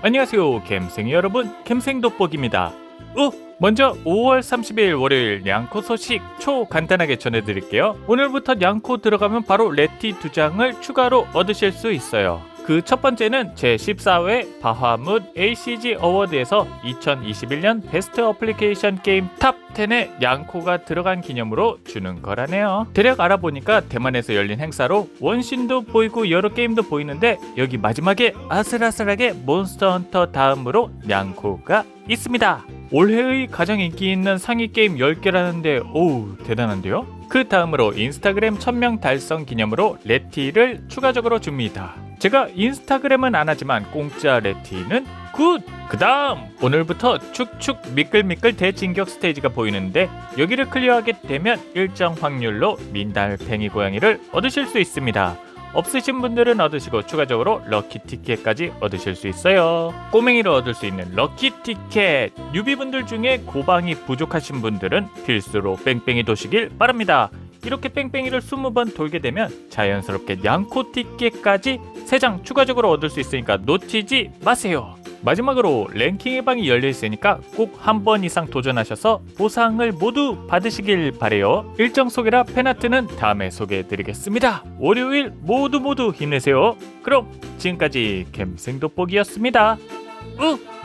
안녕하세요 갬생 여러분. 갬생 돋보기입니다. 어? 먼저 5월 30일 월요일 양코 소식 초 간단하게 전해드릴게요. 오늘부터 양코 들어가면 바로 레티 두 장을 추가로 얻으실 수 있어요 그 첫 번째는 제14회 바하뭇 ACG 어워드에서 2021년 베스트 어플리케이션 게임 탑 10에 양코가 들어간 기념으로 주는 거라네요. 대략 알아보니까 대만에서 열린 행사로 원신도 보이고 여러 게임도 보이는데 여기 마지막에 아슬아슬하게 몬스터 헌터 다음으로 양코가 있습니다. 올해의 가장 인기 있는 상위 게임 10개라는데 오우 대단한데요? 그 다음으로 인스타그램 1000명 달성 기념으로 레티를 추가적으로 줍니다. 제가 인스타그램은 안 하지만 공짜 레티는 굿! 그 다음 오늘부터 축축 미끌미끌 대진격 스테이지가 보이는데 여기를 클리어하게 되면 일정 확률로 민달팽이 고양이를 얻으실 수 있습니다. 없으신 분들은 얻으시고 추가적으로 럭키 티켓까지 얻으실 수 있어요. 꼬맹이를 얻을 수 있는 럭키 티켓. 뉴비분들 중에 고방이 부족하신 분들은 필수로 뺑뺑이 도시길 바랍니다. 이렇게 뺑뺑이를 20번 돌게 되면 자연스럽게 양코 티켓까지 3장 추가적으로 얻을 수 있으니까 놓치지 마세요. 마지막으로 랭킹의 방이 열려 있으니까 꼭 한 번 이상 도전하셔서 보상을 모두 받으시길 바래요. 일정 소개라 팬아트는 다음에 소개해 드리겠습니다. 월요일 모두 모두 힘내세요. 그럼 지금까지 갬생 돋보기였습니다. 으!